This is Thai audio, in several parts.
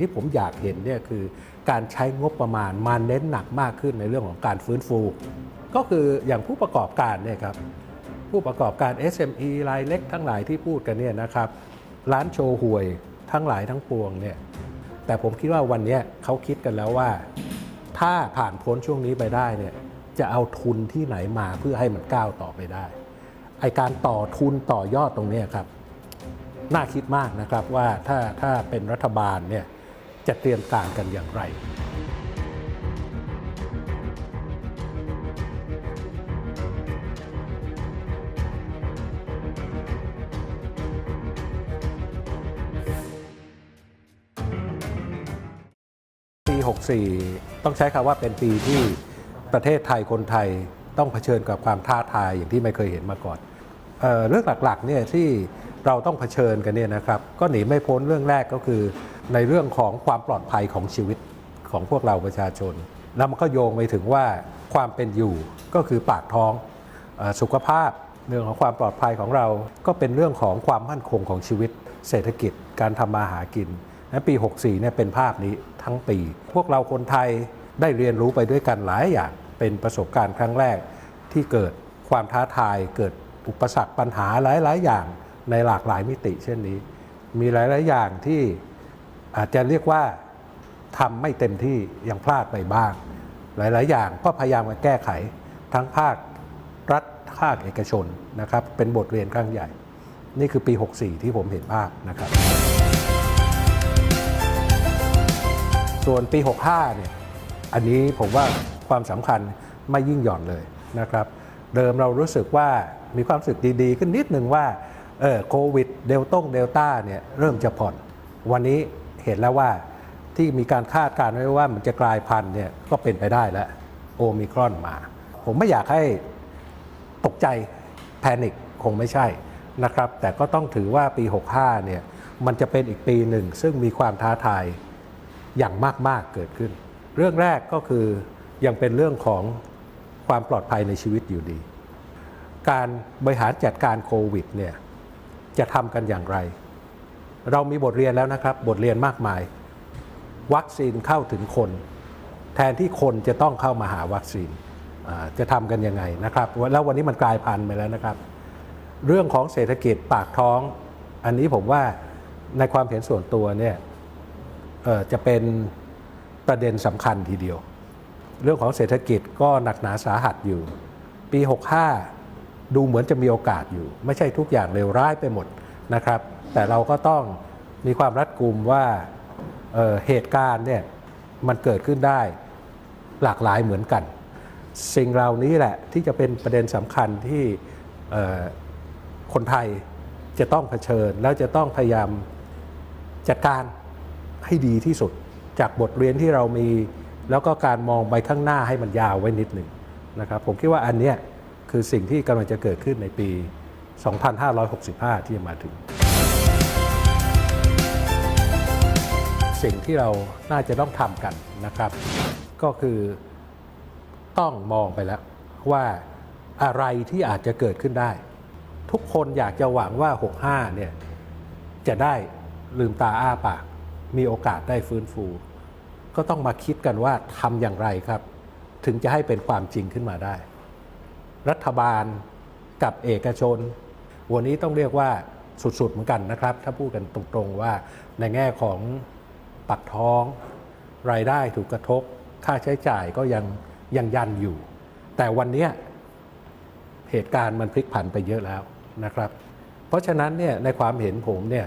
ที่ผมอยากเห็นเนี่ยคือการใช้งบประมาณมาเน้นหนักมากขึ้นในเรื่องของการฟื้นฟู ก็คืออย่างผู้ประกอบการเนี่ยครับผู้ประกอบการ SME รายเล็กทั้งหลายที่พูดกันเนี่ยนะครับร้านโชว์หวยทั้งหลายทั้งปวงเนี่ยแต่ผมคิดว่าวันนี้เขาคิดกันแล้วว่า ถ้าผ่านพ้นช่วงนี้ไปได้เนี่ยจะเอาทุนที่ไหนมาเพื่อให้มันก้าวต่อไปได้ไอการต่อทุนต่อยอดตรงนี้ครับน่าคิดมากนะครับว่าถ้าถ้าเป็นรัฐบาลเนี่ย จะเตรียมการกันอย่างไรปี64 ต้องใช้คำว่าเป็นปีที่ประเทศไทยคนไทยต้องเผชิญกับความท้าทายอย่างที่ไม่เคยเห็นมาก่อนเออเรื่องหลักๆเนี่ยที่ เราต้องเผชิญกันเนี่ยนะครับ ก็หนีไม่พ้นเรื่องแรกก็คือ ในเรื่องของความปลอดภัยของชีวิตของพวกเราประชาชน แล้วมันก็โยงไปถึงว่าความเป็นอยู่ก็คือปากท้องสุขภาพเรื่องของความปลอดภัยของเรา ก็เป็นเรื่องของความมั่นคงของชีวิต เศรษฐกิจการทำมาหากินและปี 64เนี่ยเป็นภาพนี้ทั้งปี พวกเราคนไทยได้เรียนรู้ไปด้วยกันหลายอย่างเป็นประสบการณ์ครั้งแรกที่เกิดความท้าทายเกิดอุปสรรคปัญหาหลาย ๆ อย่าง ในหลากหลายมิติเช่นนี้ มีหลาย ๆ อย่างที่อาจจะเรียกว่าทำไม่เต็มที่ยังพลาดไปบ้าง หลาย ๆ อย่างก็พยายามมาแก้ไขทั้งภาครัฐภาคเอกชนนะครับ เป็นบทเรียนครั้งใหญ่ นี่คือปี 64 ที่ผมเห็นภาพนะครับ ส่วนปี 65 เนี่ยอันนี้ผมว่าความสำคัญไม่ยิ่งหย่อนเลยนะครับ เดิมเรารู้สึกว่ามีความรู้สึกดี ๆ ขึ้นนิดหนึ่งว่า เออโควิดเดลต้งเดลต้าเนี่ยเริ่มจะผ่อน วันนี้เห็นแล้วว่าที่มีการคาดการณ์ไว้ว่ามันจะกลายพันธุ์เนี่ยก็เป็นไปได้แล้วโอมิครอนมา ผมไม่อยากให้ตกใจแพนิคคงไม่ใช่นะครับ แต่ก็ต้องถือว่าปี 65เนี่ยมันจะเป็นอีกปีหนึ่ง ซึ่งมีความท้าทายอย่างมาก ๆ เกิดขึ้น เรื่องแรกก็คือยังเป็นเรื่องของความปลอดภัยในชีวิตอยู่ดี การบริหารจัดการโควิดเนี่ย จะทำกันอย่างไร เรามีบทเรียนแล้วนะครับ บทเรียนมากมาย วัคซีนเข้าถึงคน แทนที่คนจะต้องเข้ามาหาวัคซีนจะทำกันยังไงนะครับ แล้ววันนี้มันกลายพันธุ์ไปแล้วนะครับ เรื่องของเศรษฐกิจปากท้อง อันนี้ผมว่าในความเห็นส่วนตัวเนี่ยจะเป็นประเด็นสำคัญทีเดียว เรื่องของเศรษฐกิจก็หนักหนาสาหัสอยู่ ปี 65 ดูเหมือนจะมีโอกาสอยู่ ไม่ใช่ทุกอย่างเลวร้ายไปหมดนะครับ แต่เราก็ต้องมีความรัดกุมว่าเเหตุการณ์เนี่ยมันเกิดขึ้นได้หลากหลายเหมือนกัน สิ่งเหล่านี้แหละที่จะเป็นประเด็นสำคัญที่คนไทยจะต้องเผชิญ แล้วจะต้องพยายามจัดการให้ดีที่สุด จากบทเรียนที่เรามี แล้วก็การมองไปข้างหน้าให้มันยาวไว้นิดหนึ่งนะครับ ผมคิดว่าอันเนี้ย คือสิ่งที่กำลังจะเกิดขึ้นในปี 2565 ที่จะมาถึง สิ่งที่เราน่าจะต้องทำกันนะครับ ก็คือต้องมองไปแล้วว่าอะไรที่อาจจะเกิดขึ้นได้ ทุกคนอยากจะหวังว่า 65 เนี่ยจะได้ลืมตาอ้าปาก มีโอกาสได้ฟื้นฟู ก็ต้องมาคิดกันว่าทำอย่างไรครับ ถึงจะให้เป็นความจริงขึ้นมาได้ รัฐบาลกับเอกชน วันนี้ต้องเรียกว่าสุดๆเหมือนกันนะครับ ถ้าพูดกันตรงๆว่าในแง่ของปักท้อง รายได้ถูกกระทบ ค่าใช้จ่ายก็ยังยังยันอยู่ แต่วันนี้เหตุการณ์มันพลิกผันไปเยอะแล้วนะครับ เพราะฉะนั้นเนี่ยในความเห็นผมเนี่ย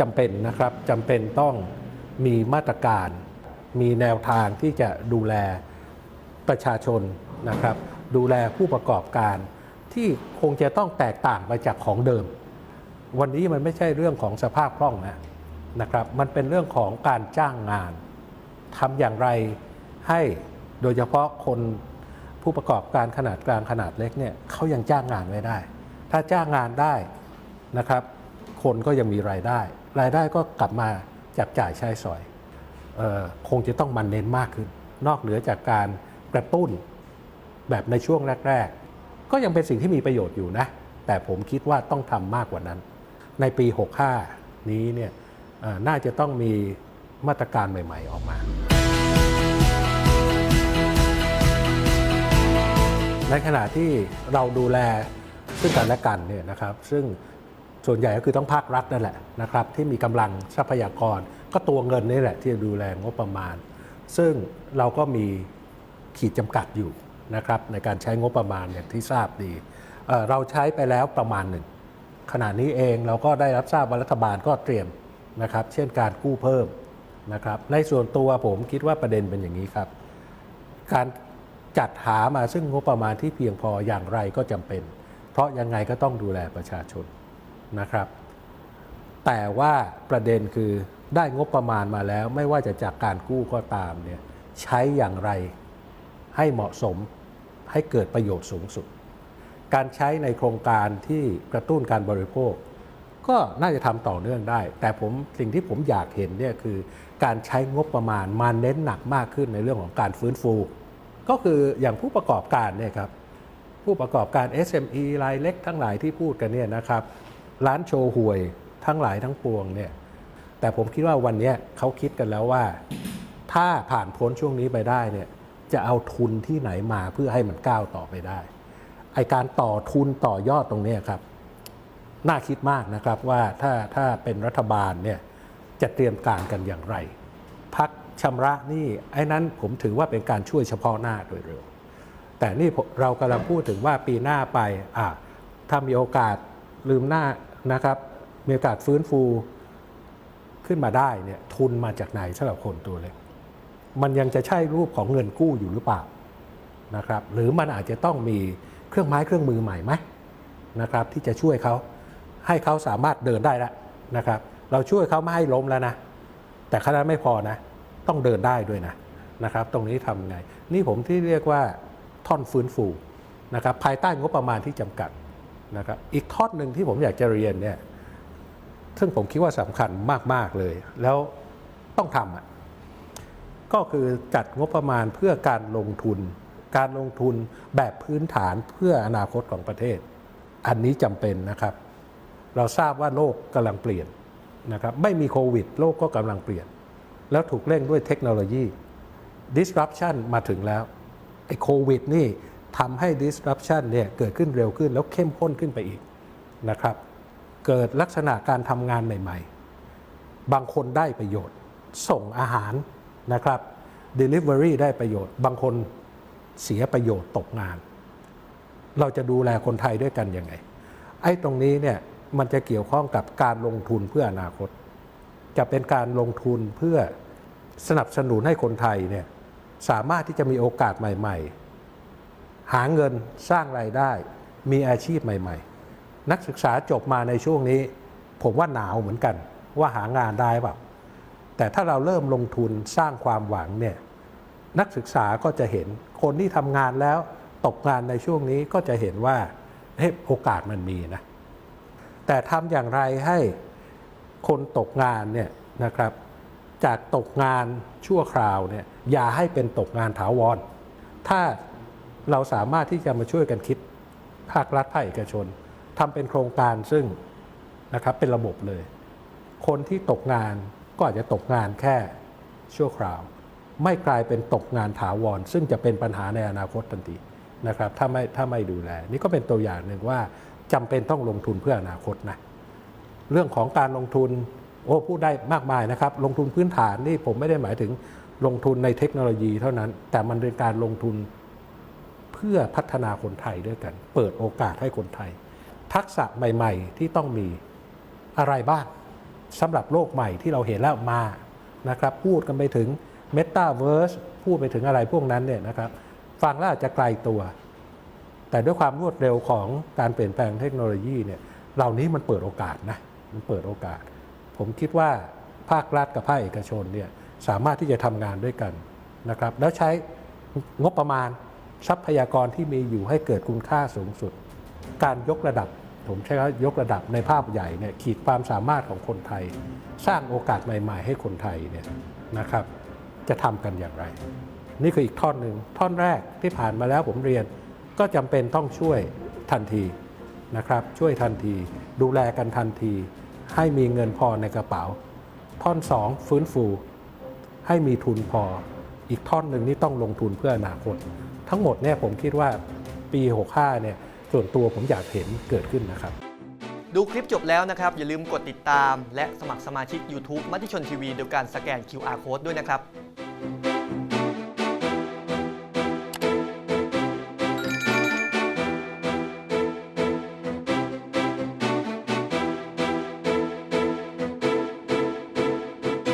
จำเป็นนะครับจำเป็นต้องมีมาตรการ มีแนวทางที่จะดูแลประชาชนนะครับ ดูแลผู้ประกอบการที่คงจะต้องแตกต่างไปจากของเดิม วันนี้มันไม่ใช่เรื่องของสภาพคล่องนะนะครับ มันเป็นเรื่องของการจ้างงานทำอย่างไรให้โดยเฉพาะคนผู้ประกอบการขนาดกลางขนาดเล็กเนี่ยเขายังจ้างงานไว้ได้ ถ้าจ้างงานได้นะครับ คนก็ยังมีรายได้ รายได้ก็กลับมาจับจ่ายใช้สอยออคงจะต้องมันเน้นมากขึ้น นอกเหนือจากการกระตุ้น แบบในช่วงแรก ๆ ก็ยังเป็นสิ่งที่มีประโยชน์อยู่นะ แต่ผมคิดว่าต้องทำมากกว่านั้น ในปี 65 นี้เนี่ยน่าจะต้องมีมาตรการใหม่ ๆ ออกมา ในขณะที่เราดูแลซึ่งกันและกันเนี่ยนะครับ ซึ่งส่วนใหญ่ก็คือต้องภาครัฐนั่นแหละนะครับ ที่มีกำลังทรัพยากร ก็ตัวเงินนี่แหละที่จะดูแลงบประมาณ ซึ่งเราก็มีขีดจำกัดอยู่ นะครับในการใช้งบประมาณอย่างที่ทราบดีเเราใช้ไปแล้วประมาณหนึ่งขณะนี้เองเราก็ได้รับทราบว่ารัฐบาลก็เตรียมนะครับ เช่นการกู้เพิ่มนะครับในส่วนตัวผมคิดว่าประเด็นเป็นอย่างนี้ครับ การจัดหามาซึ่งงบประมาณที่เพียงพออย่างไรก็จำเป็น เพราะยังไงก็ต้องดูแลประชาชนนะครับ แต่ว่าประเด็นคือได้งบประมาณมาแล้ว ไม่ว่าจะจากการกู้ก็ตามเนี่ยใช้อย่างไร ให้เหมาะสมให้เกิดประโยชน์สูงสุด การใช้ในโครงการที่กระตุ้นการบริโภค ก็น่าจะทำต่อเนื่องได้ แต่ผมสิ่งที่ผมอยากเห็นเนี่ยคือการใช้งบประมาณมาเน้นหนักมากขึ้นในเรื่องของการฟื้นฟู ก็คืออย่างผู้ประกอบการเนี่ยครับผู้ประกอบการ SME รายเล็กทั้งหลายที่พูดกันเนี่ยนะครับร้านโชว์หวยทั้งหลายทั้งปวงเนี่ยแต่ผมคิดว่าวันนี้เขาคิดกันแล้วว่า ถ้าผ่านพ้นช่วงนี้ไปได้เนี่ย จะเอาทุนที่ไหนมาเพื่อให้มันก้าวต่อไปได้ ไอการต่อทุนต่อยอดตรงนี้ครับ น่าคิดมากนะครับว่าถ้าถ้าเป็นรัฐบาลเนี่ยจะเตรียมการกันอย่างไร พักชำระนี่ไอ้นั้นผมถือว่าเป็นการช่วยเฉพาะหน้าโดยเร็ว แต่นี่เรากำลังพูดถึงว่าปีหน้าไปอะถ้ามีโอกาสลืมหน้านะครับมีโอกาสฟื้นฟูขึ้นมาได้เนี่ยทุนมาจากไหนสำหรับคนตัวเล็ก มันยังจะใช่รูปของเงินกู้อยู่หรือเปล่านะครับหรือมันอาจจะต้องมีเครื่องไม้เครื่องมือใหม่ไหมนะครับที่จะช่วยเขาให้เขาสามารถเดินได้แล้วนะครับ เราช่วยเขาไม่ให้ล้มแล้วนะ แต่ขนาดไม่พอนะ ต้องเดินได้ด้วยนะนะครับ ตรงนี้ทำไง นี่ผมที่เรียกว่าท่อนฟื้นฟูนะครับภายใต้งบประมาณที่จำกัดนะครับอีกท่อนหนึ่งที่ผมอยากจะเรียนเนี่ยซึ่งผมคิดว่าสำคัญมาก ๆ เลย แล้วต้องทำอะ ก็คือจัดงบประมาณเพื่อการลงทุน การลงทุนแบบพื้นฐานเพื่ออนาคตของประเทศ อันนี้จำเป็นนะครับ เราทราบว่าโลกกำลังเปลี่ยนนะครับไม่มีโควิด โลกก็กำลังเปลี่ยน แล้วถูกเร่งด้วยเทคโนโลยี disruption มาถึงแล้วไอ้โควิดนี่ทำให้ disruption เนี่ยเกิดขึ้นเร็วขึ้นแล้วเข้มข้นขึ้นไปอีกนะครับ เกิดลักษณะการทำงานใหม่ ๆ บางคนได้ประโยชน์ ส่งอาหาร นะครับ delivery ได้ประโยชน์ บางคนเสียประโยชน์ตกงาน เราจะดูแลคนไทยด้วยกันยังไง ไอ้ตรงนี้เนี่ยมันจะเกี่ยวข้องกับการลงทุนเพื่ออนาคต จะเป็นการลงทุนเพื่อสนับสนุนให้คนไทยเนี่ยสามารถที่จะมีโอกาสใหม่ ๆ หาเงินสร้างรายได้ มีอาชีพใหม่ ๆ นักศึกษาจบมาในช่วงนี้ ผมว่าหนาวเหมือนกัน ว่าหางานได้เปล่า แต่ถ้าเราเริ่มลงทุนสร้างความหวังเนี่ยนักศึกษาก็จะเห็นคนที่ทำงานแล้วตกงานในช่วงนี้ก็จะเห็นว่าเฮ้โอกาสมันมีนะแต่ทำอย่างไรให้คนตกงานเนี่ยนะครับ จากตกงานชั่วคราวเนี่ยอย่าให้เป็นตกงานถาวร ถ้าเราสามารถที่จะมาช่วยกันคิดภาครัฐภาคเอกชนทำเป็นโครงการซึ่งนะครับเป็นระบบเลย คนที่ตกงาน ก็อาจจะตกงานแค่ชั่วคราว ไม่กลายเป็นตกงานถาวร ซึ่งจะเป็นปัญหาในอนาคตทันทีนะครับถ้าไม่ถ้าไม่ดูแล นี่ก็เป็นตัวอย่างหนึ่งว่าจำเป็นต้องลงทุนเพื่ออนาคตนะเรื่องของการลงทุนโอ้พูดได้มากมายนะครับ ลงทุนพื้นฐานนี่ผมไม่ได้หมายถึงลงทุนในเทคโนโลยีเท่านั้น แต่มันเป็นการลงทุนเพื่อพัฒนาคนไทยด้วยกัน เปิดโอกาสให้คนไทย ทักษะใหม่ ๆ ที่ต้องมีอะไรบ้าง สำหรับโลกใหม่ที่เราเห็นแล้วมานะครับพูดกันไปถึง Metaverse พูดไปถึงอะไรพวกนั้นเนี่ยนะครับฟังแล้วอาจจะไกลตัว แต่ด้วยความรวดเร็วของการเปลี่ยนแปลงเทคโนโลยีเนี่ยเหล่านี้มันเปิดโอกาสนะมันเปิดโอกาส ผมคิดว่าภาครัฐกับภาคเอกชนเนี่ยสามารถที่จะทำงานด้วยกันนะครับแล้วใช้งบประมาณทรัพยากรที่มีอยู่ให้เกิดคุณค่าสูงสุด การยกระดับ ผมใช้คำยกระดับในภาพใหญ่เนี่ยขีดความสามารถของคนไทย สร้างโอกาสใหม่ ๆ ให้คนไทยเนี่ยนะครับ จะทำกันอย่างไร นี่คืออีกท่อนหนึ่งท่อนแรกที่ผ่านมาแล้วผมเรียนก็จำเป็นต้องช่วยทันทีนะครับ ช่วยทันที ดูแลกันทันที ให้มีเงินพอในกระเป๋า ท่อน2ฟื้นฟู ให้มีทุนพอ อีกท่อนหนึ่งนี่ต้องลงทุนเพื่ออนาคต ทั้งหมดเนี่ยผมคิดว่าปี 65เนี่ย ส่วนตัวผมอยากเห็นเกิดขึ้นนะครับ ดูคลิปจบแล้วนะครับ อย่าลืมกดติดตาม และสมัครสมาชิก YouTube มติชนทีวีโดยการสแกน QR Code ด้วยนะครับ